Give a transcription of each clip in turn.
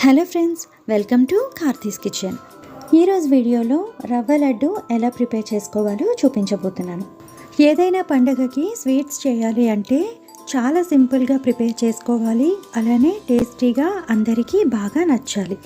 Hello friends welcome to Karthi's kitchen. ఈరోజు వీడియోలో రవ్వ లడ్డు ఎలా ప్రిపేర్ చేసుకోవాలో చూపించబోతున్నాను. ఏదైనా పండగకి స్వీట్స్ చేయాలి అంటే చాలా సింపుల్గా ప్రిపేర్ చేసుకోవాలి అలానే టేస్టీగా అందరికీ బాగా నచ్చాలి.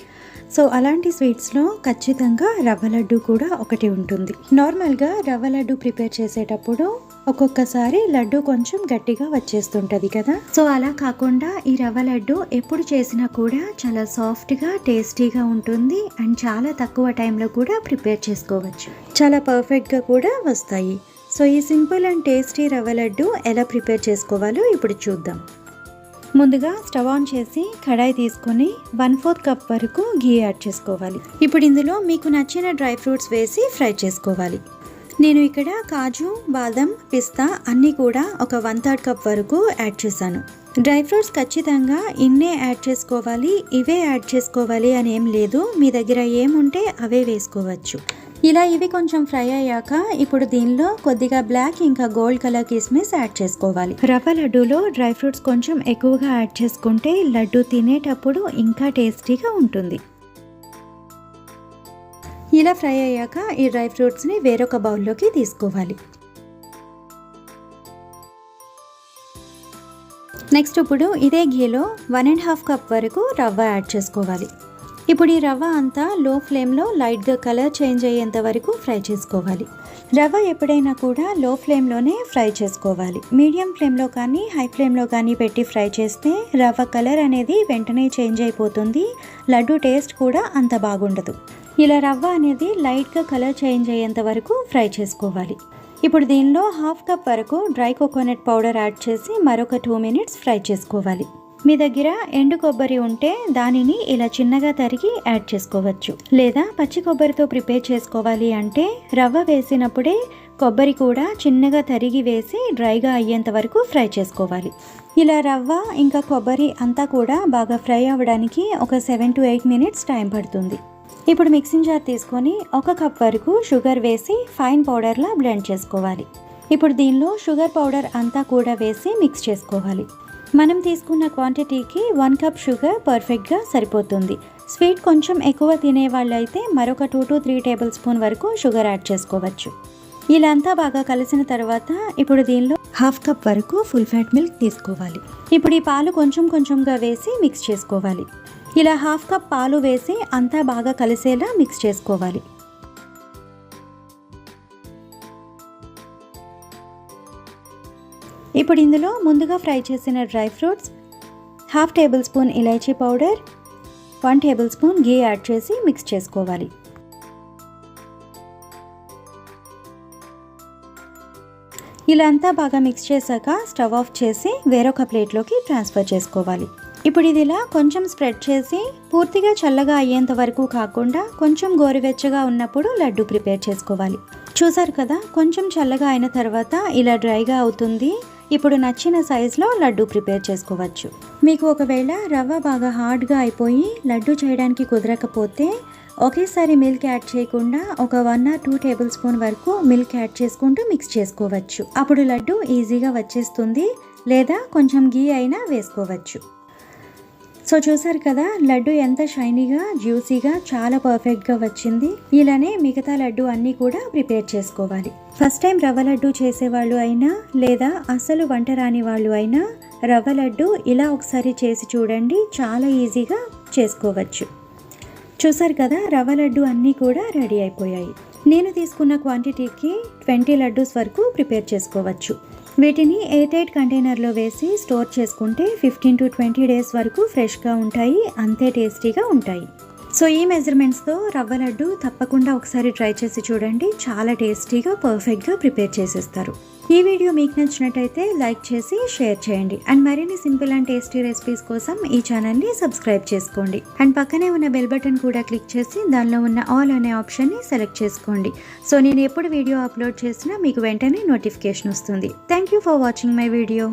సో అలాంటి స్వీట్స్లో ఖచ్చితంగా రవ్వ లడ్డు కూడా ఒకటి ఉంటుంది. నార్మల్గా రవ్వ లడ్డు ప్రిపేర్ చేసేటప్పుడు ఒక్కొక్కసారి లడ్డు కొంచెం గట్టిగా వచ్చేస్తుంటుంది కదా. సో అలా కాకుండా ఈ రవ్వ లడ్డు ఎప్పుడు చేసినా కూడా చాలా సాఫ్ట్గా టేస్టీగా ఉంటుంది అండ్ చాలా తక్కువ టైంలో కూడా ప్రిపేర్ చేసుకోవచ్చు. చాలా పర్ఫెక్ట్గా కూడా వస్తాయి. సో ఈ సింపుల్ అండ్ టేస్టీ రవ్వ లడ్డు ఎలా ప్రిపేర్ చేసుకోవాలో ఇప్పుడు చూద్దాం. ముందుగా స్టవ్ ఆన్ చేసి కడాయి తీసుకొని వన్ ఫోర్త్ కప్ వరకు గీ యాడ్ చేసుకోవాలి. ఇప్పుడు ఇందులో మీకు నచ్చిన డ్రై ఫ్రూట్స్ వేసి ఫ్రై చేసుకోవాలి. నేను ఇక్కడ కాజు బాదం పిస్తా అన్నీ కూడా ఒక వన్ థర్డ్ కప్ వరకు యాడ్ చేశాను. డ్రై ఫ్రూట్స్ ఖచ్చితంగా ఇన్నే యాడ్ చేసుకోవాలి ఇవే యాడ్ చేసుకోవాలి అని ఏం లేదు. మీ దగ్గర ఏముంటే అవే వేసుకోవచ్చు. ఇలా ఇవి కొంచెం ఫ్రై అయ్యాక ఇప్పుడు దీనిలో కొద్దిగా బ్లాక్ ఇంకా గోల్డ్ కలర్ కిస్మిస్ యాడ్ చేసుకోవాలి. రవ్వ లడ్డూలో డ్రై ఫ్రూట్స్ కొంచెం ఎక్కువగా యాడ్ చేసుకుంటే లడ్డు తినేటప్పుడు ఇంకా టేస్టీగా ఉంటుంది. ఇలా ఫ్రై అయ్యాక ఈ డ్రై ఫ్రూట్స్ని వేరొక బౌల్లోకి తీసుకోవాలి. నెక్స్ట్ ఇప్పుడు ఇదే ఘీలో వన్ అండ్ హాఫ్ కప్ వరకు రవ్వ యాడ్ చేసుకోవాలి. ఇప్పుడు ఈ రవ్వ అంతా లో ఫ్లేమ్లో లైట్గా కలర్ చేంజ్ అయ్యేంత వరకు ఫ్రై చేసుకోవాలి. రవ్వ ఎప్పుడైనా కూడా లో ఫ్లేమ్లోనే ఫ్రై చేసుకోవాలి. మీడియం ఫ్లేమ్లో కానీ హై ఫ్లేమ్లో కానీ పెట్టి ఫ్రై చేస్తే రవ్వ కలర్ అనేది వెంటనే చేంజ్ అయిపోతుంది. లడ్డు టేస్ట్ కూడా అంత బాగుండదు. ఇలా రవ్వ అనేది లైట్గా కలర్ చేంజ్ అయ్యేంత వరకు ఫ్రై చేసుకోవాలి. ఇప్పుడు దీనిలో హాఫ్ కప్ వరకు డ్రై కోకోనట్ పౌడర్ యాడ్ చేసి మరొక టూ మినిట్స్ ఫ్రై చేసుకోవాలి. మీ దగ్గర ఎండు కొబ్బరి ఉంటే దానిని ఇలా చిన్నగా తరిగి యాడ్ చేసుకోవచ్చు. లేదా పచ్చి కొబ్బరితో ప్రిపేర్ చేసుకోవాలి అంటే రవ్వ వేసినప్పుడే కొబ్బరి కూడా చిన్నగా తరిగి వేసి డ్రైగా అయ్యేంత వరకు ఫ్రై చేసుకోవాలి. ఇలా రవ్వ ఇంకా కొబ్బరి అంతా కూడా బాగా ఫ్రై అవ్వడానికి ఒక seven to eight minutes time పడుతుంది. ఇప్పుడు మిక్సింగ్ జార్ తీసుకొని ఒక కప్ వరకు షుగర్ వేసి ఫైన్ పౌడర్లా బ్లెండ్ చేసుకోవాలి. ఇప్పుడు దీనిలో షుగర్ పౌడర్ అంతా కూడా వేసి మిక్స్ చేసుకోవాలి. మనం తీసుకున్న క్వాంటిటీకి వన్ కప్ షుగర్ పర్ఫెక్ట్గా సరిపోతుంది. స్వీట్ కొంచెం ఎక్కువ తినే అయితే మరొక two to three table spoon వరకు షుగర్ యాడ్ చేసుకోవచ్చు. ఇలా అంతా బాగా కలిసిన తర్వాత ఇప్పుడు దీనిలో హాఫ్ కప్ వరకు ఫుల్ ఫ్యాట్ మిల్క్ తీసుకోవాలి. ఇప్పుడు ఈ పాలు కొంచెం కొంచెంగా వేసి మిక్స్ చేసుకోవాలి. ఇలా హాఫ్ కప్ పాలు వేసి అంతా బాగా కలిసేలా మిక్స్ చేసుకోవాలి. ఇప్పుడు ఇందులో ముందుగా ఫ్రై చేసిన dry fruits half table spoon elaichi powder one table spoon ghee add చేసి మిక్స్ చేసుకోవాలి. ఇలా అంతా బాగా మిక్స్ చేశాక స్టవ్ ఆఫ్ చేసి వేరొక ప్లేట్లోకి ట్రాన్స్ఫర్ చేసుకోవాలి. ఇప్పుడు ఇది ఇలా కొంచెం స్ప్రెడ్ చేసి పూర్తిగా చల్లగా అయ్యేంత వరకు కాకుండా కొంచెం గోరువెచ్చగా ఉన్నప్పుడు లడ్డు ప్రిపేర్ చేసుకోవాలి. చూసారు కదా కొంచెం చల్లగా అయిన తర్వాత ఇలా డ్రైగా అవుతుంది. ఇప్పుడు నచ్చిన సైజులో లడ్డు ప్రిపేర్ చేసుకోవచ్చు. మీకు ఒకవేళ రవ్వ బాగా హార్డ్గా అయిపోయి లడ్డు చేయడానికి కుదరకపోతే ఒకేసారి మిల్క్ యాడ్ చేయకుండా ఒక one or two table spoon వరకు మిల్క్ యాడ్ చేసుకుంటూ మిక్స్ చేసుకోవచ్చు. అప్పుడు లడ్డు ఈజీగా వచ్చేస్తుంది లేదా కొంచెం గీ అయినా వేసుకోవచ్చు. సో చూసారు కదా లడ్డు ఎంత షైనీగా జ్యూసీగా చాలా పర్ఫెక్ట్గా వచ్చింది. ఇలానే మిగతా లడ్డు అన్నీ కూడా ప్రిపేర్ చేసుకోవాలి. ఫస్ట్ టైం రవ్వ లడ్డు చేసేవాళ్ళు అయినా లేదా అసలు వంట రాని వాళ్ళు అయినా రవ్వ లడ్డు ఇలా ఒకసారి చేసి చూడండి చాలా ఈజీగా చేసుకోవచ్చు. చూసారు కదా రవ్వ లడ్డు అన్నీ కూడా రెడీ అయిపోయాయి. నేను తీసుకున్న క్వాంటిటీకి ట్వంటీ లడ్డూస్ వరకు ప్రిపేర్ చేసుకోవచ్చు. వీటిని ఎయిట్ ఎయిట్ కంటైనర్లో వేసి స్టోర్ చేసుకుంటే ఫిఫ్టీన్ టు ట్వంటీ డేస్ వరకు ఫ్రెష్గా ఉంటాయి అంతే టేస్టీగా ఉంటాయి. సో ఈ మెజర్మెంట్స్తో రవ్వ లడ్డు తప్పకుండా ఒకసారి ట్రై చేసి చూడండి. చాలా టేస్టీగా పర్ఫెక్ట్గా ప్రిపేర్ చేసేస్తారు. ఈ వీడియో మీకు నచ్చినట్టయితే లైక్ చేసి షేర్ చేయండి. అండ్ మరిన్ని సింపుల్ అండ్ టేస్టీ రెసిపీస్ కోసం ఈ ఛానల్ని సబ్స్క్రైబ్ చేసుకోండి. అండ్ పక్కనే ఉన్న బెల్ బటన్ కూడా క్లిక్ చేసి దానిలో ఉన్న ఆల్ అనే ఆప్షన్ని సెలెక్ట్ చేసుకోండి. సో నేను ఎప్పుడు వీడియో అప్లోడ్ చేసినా మీకు వెంటనే నోటిఫికేషన్ వస్తుంది. Thank you for watching my video.